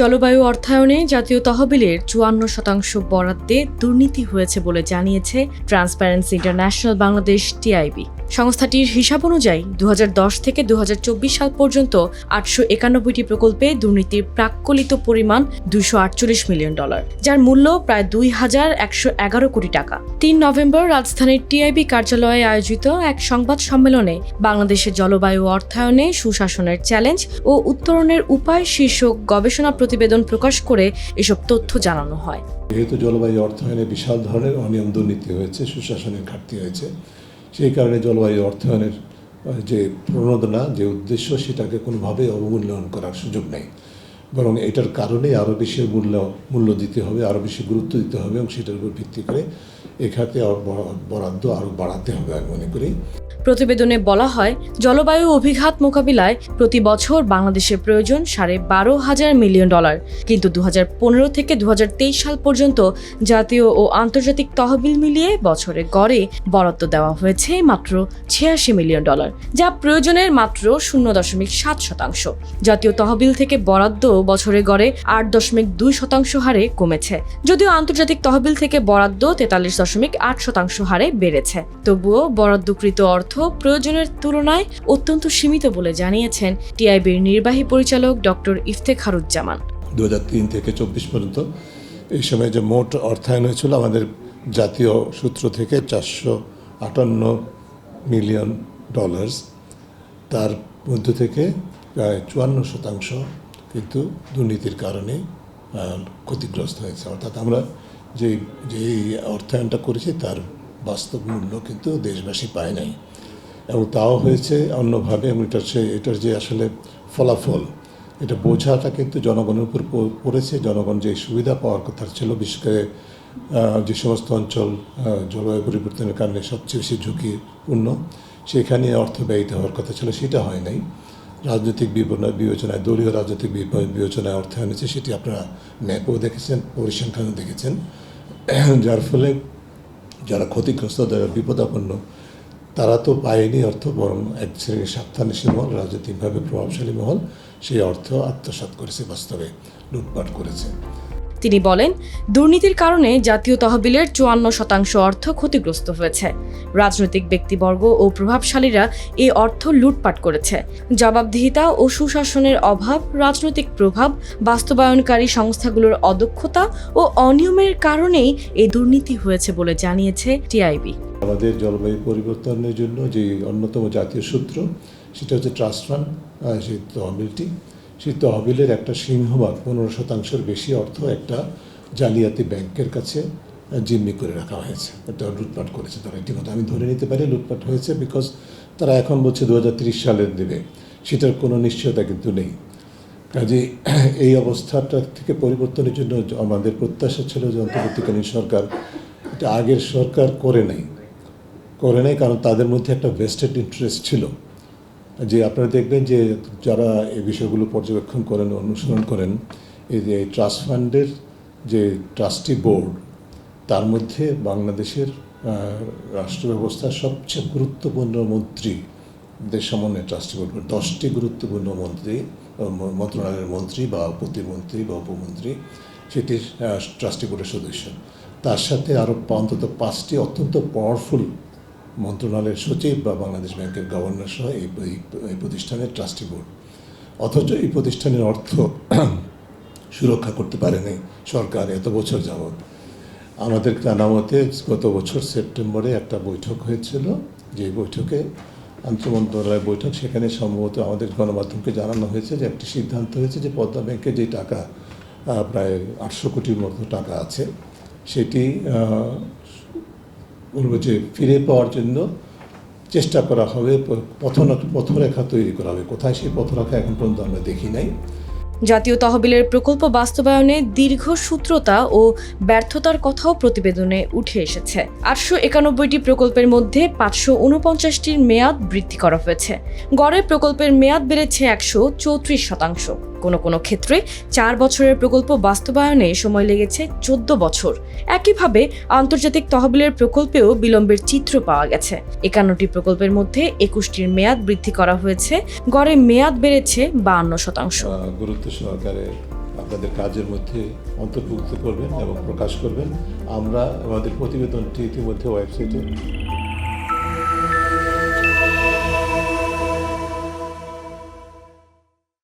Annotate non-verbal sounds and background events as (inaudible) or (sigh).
জলবায়ু অর্থায়নে জাতীয় তহবিলের চুয়ান্ন শতাংশ বরাদ্দে দুর্নীতি হয়েছে বলে জানিয়েছে ট্রান্সপারেন্সি ইন্টারন্যাশনাল বাংলাদেশ টিআইবি। সংস্থাটির হিসাব অনুযায়ী দু হাজার দশ থেকে দু হাজার চব্বিশ সাল পর্যন্ত আটশো একানব্বইটি প্রকল্পে দুর্নীতির প্রাক্কলিত পরিমাণ দুশো মিলিয়ন ডলার, যার মূল্য প্রায় দুই হাজার একশো এগারো কোটি টাকা। তিন নভেম্বর রাজধানীর টিআইবি কার্যালয়ে আয়োজিত এক সংবাদ সম্মেলনে বাংলাদেশের জলবায়ু অর্থায়নে সুশাসনের চ্যালেঞ্জ ও উত্তরণের উপায় শীর্ষক গবেষণা প্রতিবেদন প্রকাশ করে এসব তথ্য জানানো হয়। যেহেতু জলবায়ু অর্থায়নে বিশাল ধরনের অনিয়ম দুর্নীতি হয়েছে, সুশাসনের ঘাটতি হয়েছে সেই কারণে জলবায়ু অর্থায়নের যে প্রণোদনা, যে উদ্দেশ্য, সেটাকে কোনোভাবেই অবমূল্যায়ন করার সুযোগ নেই। বরং এটার কারণে আরও বেশি মূল্য মূল্য দিতে হবে আরও বেশি গুরুত্ব দিতে হবে এবং সেটার উপর ভিত্তি করে এ খাতে বরাদ্দ আরও বাড়াতে হবে আমি মনে করি। প্রতিবেদনে বলা হয়, জলবায়ু অভিঘাত মোকাবিলায় প্রতি বছর বাংলাদেশের প্রয়োজন সাড়ে বারো হাজার মিলিয়ন ডলার। কিন্তু দু পনেরো থেকে দু হাজার তেইশ সাল পর্যন্ত জাতীয় ও আন্তর্জাতিক তহবিল মিলিয়ে বছরে গড়ে বরাদ্দ দেওয়া হয়েছে মাত্র ছিয়াশি মিলিয়ন ডলার, যা প্রয়োজনের মাত্র শূন্য দশমিক সাত শতাংশ। জাতীয় তহবিল থেকে বরাদ্দ বছরে গড়ে আট দশমিক দুই শতাংশ হারে কমেছে, যদিও আন্তর্জাতিক তহবিল থেকে বরাদ্দ তেতাল্লিশ দশমিক আট শতাংশ হারে বেড়েছে। তবুও বরাদ্দকৃত অর্থ প্রয়োজনের তুলনায় অত্যন্ত সীমিত বলে জানিয়েছেন টিআইবির নির্বাহী পরিচালক ডক্টর ইফতেখারুজ্জামান। দু হাজার তিন থেকে চব্বিশ পর্যন্ত এই সময় যে মোট অর্থায়ন হয়েছিল আমাদের জাতীয় সূত্র থেকে চারশো আটান্ন মিলিয়ন ডলার্স। তার মধ্য থেকে প্রায় চুয়ান্ন শতাংশ কিন্তু দুর্নীতির কারণে ক্ষতিগ্রস্ত হয়েছে। অর্থাৎ আমরা যে যে অর্থায়নটা করেছি তার বাস্তব মূল্য কিন্তু দেশবাসী পায় নাই। এবং তাও হয়েছে অন্যভাবে এবং এটা সে এটার যে আসলে ফলাফল, এটা বোঝাটা কিন্তু জনগণের উপর পড়েছে। জনগণ যে সুবিধা পাওয়ার কথা ছিল, বিশেষ করে যে সমস্ত অঞ্চল জলবায়ু পরিবর্তনের কারণে সবচেয়ে বেশি ঝুঁকিপূর্ণ, সেখানে অর্থ ব্যয়িত হওয়ার কথা ছিল, সেটা হয় নাই। রাজনৈতিক বিবেচনায়, দলীয় রাজনৈতিক বিব- বিবেচনায় অর্থায়ন হয়েছে সেটি আপনারা ম্যাপও দেখেছেন, পরিসংখ্যানও দেখেছেন। (clears throat) যার ফলে যারা ক্ষতিগ্রস্ত, যারা বিপদাপন্ন তারা তো পায়নি অর্থ, বরং এক শ্রেণির স্বার্থান্বেষী মহল, রাজনৈতিকভাবে প্রভাবশালী মহল, সেই অর্থ আত্মসাৎ করেছে বাস্তবে, লুটপাট করেছে। তিনি বলেন, দুর্নীতির কারণে জাতীয় তহবিলের চুয়ান্ন শতাংশ অর্থ ক্ষতিগ্রস্ত হয়েছে। রাজনৈতিক ব্যক্তিবর্গ ও প্রভাবশালীরা এই অর্থ লুটপাট করেছে। জবাবদিহিতা ও সুশাসনের অভাব, রাজনৈতিক প্রভাব, বাস্তবায়নকারী সংস্থাগুলোর অদক্ষতা ও অনিয়মের কারণেই এই দুর্নীতি হয়েছে বলে জানিয়েছে টিআইবি। আমাদের জলবায়ু পরিবর্তনের জন্য যে অন্যতম জাতীয় সূত্র, সেটা হচ্ছে ট্রাস্ট ফান্ড সেই তহবিলটি। সেই তহবিলের একটা সিংহভাগ, পনেরো শতাংশের বেশি অর্থ একটা জালিয়াতি ব্যাংকের কাছে জিম্মি করে রাখা হয়েছে। এটা লুটপাট করেছে তারা। ইতিমধ্যে আমি ধরে নিতে পারি, লুটপাট হয়েছে বিকজ তারা এখন বলছে দু সালের দেবে সেটার কোনো নিশ্চয়তা কিন্তু নেই। কাজে (clears throat) এই অবস্থাটা থেকে পরিবর্তনের জন্য আমাদের প্রত্যাশা ছিল যে অন্তর্বর্তীকালীন সরকার, এটা আগের সরকার করে নাই। করে নাই, কারণ তাদের মধ্যে একটা ভেস্টেড ইন্টারেস্ট ছিল। যে আপনারা দেখবেন যে যারা এই বিষয়গুলো পর্যবেক্ষণ করেন, অনুসরণ করেন, এই যে ট্রাস্ট ফান্ডের যে ট্রাস্টি বোর্ড তার মধ্যে বাংলাদেশের রাষ্ট্র ব্যবস্থার সবচেয়ে গুরুত্বপূর্ণ মন্ত্রী মন্ত্রীদের সমন্বয়ে ট্রাস্টি বোর্ড দশটি গুরুত্বপূর্ণ মন্ত্রী মন্ত্রণালয়ের মন্ত্রী বা প্রতিমন্ত্রী বা উপমন্ত্রী সেটি ট্রাস্টি বোর্ডের সদস্য। তার সাথে আরও অন্তত পাঁচটি অত্যন্ত পাওয়ারফুল মন্ত্রণালয়ের সচিব বা বাংলাদেশ ব্যাংকের গভর্নর সহ এই প্রতিষ্ঠানের ট্রাস্টি বোর্ড অথচ এই প্রতিষ্ঠানের অর্থ (clears throat) সুরক্ষা করতে পারেনি সরকার এত বছর যাবৎ। আমাদের জানা মতে গত বছর সেপ্টেম্বরে একটা বৈঠক হয়েছিল যে বৈঠকে আন্তঃমন্ত্রণালয় বৈঠক, সেখানে সম্ভবত আমাদের গণমাধ্যমকে জানানো হয়েছে যে একটি সিদ্ধান্ত হয়েছে যে পদ্মা ব্যাংকে যে টাকা প্রায় আটশো কোটির মতো টাকা আছে, সেটি বলব যে ফিরে পাওয়ার জন্য চেষ্টা করা হবে, প- পথন পথরেখা তৈরি করা হবে। কোথায় সেই পথরেখা এখন পর্যন্ত আমরা দেখি নাই। জাতীয় তহবিলের প্রকল্প বাস্তবায়নে দীর্ঘ সূত্রতা ও ব্যর্থতার কথাও প্রতিবেদনে উঠে এসেছে। আটশো একানব্বইটি প্রকল্পের মধ্যে পাঁচশো উনপঞ্চাশটির মেয়াদ বৃদ্ধি করা হয়েছে। গড়ে প্রকল্পের মেয়াদ বেড়েছে একশো চৌত্রিশ শতাংশ। কোনো কোনো ক্ষেত্রে চার বছরের প্রকল্প বাস্তবায়নে সময় লেগেছে চোদ্দ বছর। একইভাবে আন্তর্জাতিক তহবিলের প্রকল্পেও বিলম্বের চিত্র পাওয়া গেছে। একান্নটি প্রকল্পের মধ্যে একুশটির মেয়াদ বৃদ্ধি করা হয়েছে। গড়ে মেয়াদ বেড়েছে বাহান্ন শতাংশ। গুরুত্ব সহকারে আপনাদের কাজের মধ্যে অন্তর্ভুক্ত করবেন এবং প্রকাশ করবেন। আমরা আমাদের প্রতিবেদনটি ইতিমধ্যে ওয়েবসাইটে